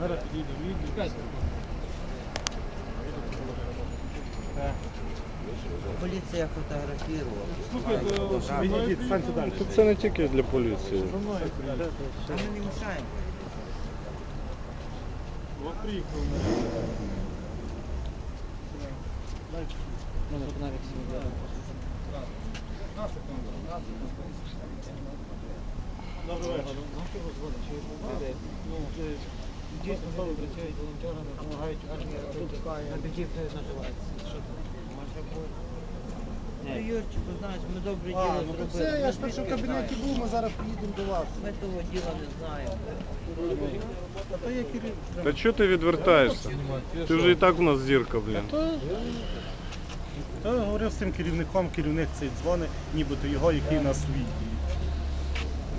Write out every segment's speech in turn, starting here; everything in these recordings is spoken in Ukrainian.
Зараз підійдемо. Відійдемо. Поліція фотографувала. Тут це не тільки для поліції. За. А ми не мішаємо. От приїхав. Вечір. Дійсно, коли працюють волонтерами, допомагають армії робити арбітівки називається. Що там? Ну, Юрчику, знаєш, ми добре А, діло ну то зробили. все, я Ми ж перше в кабінеті був, ми зараз приїдемо до вас. Ми того діла не знаємо. А то я керів. Та чого ти відвертаєшся? Ти вже і так у нас зірка, блін. То говорив з цим керівником, керівник цей дзвонить, нібито його, який нас відділ.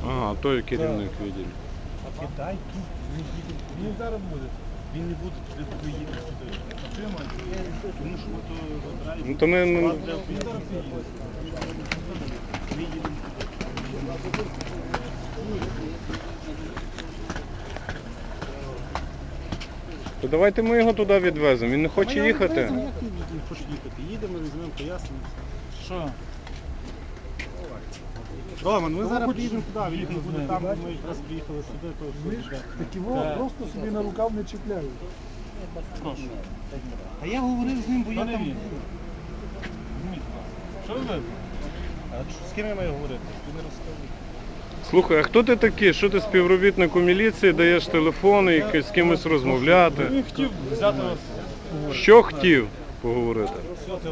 Ага, той керівник відділу. Кидай тут, він їде. Він зараз буде. Він не буде туди, туди їде туди. Тому що ми то забираємо. Ну то ми. Він. Ми їдемо туди. То давайте ми його туди відвеземо. Він не хоче Ми його їхати. відвеземо, Як він не хоче їхати? Їдемо, візьмемо, пояснимо. Що? Роман, ми зараз приїдемо туди, він не буде там, ми якраз приїхали сюди, то все буде. Такі во просто собі на рукав не чіпляють. Прошу. А я говорив з ним, бо я там... Що ви? А з ким я маю говорити? Ти не розказуй. Слухай, а хто ти такий? Що ти співробітнику міліції даєш телефони і з кимось розмовляти? Він хотів взяти вас. Що хотів поговорити? Все, ти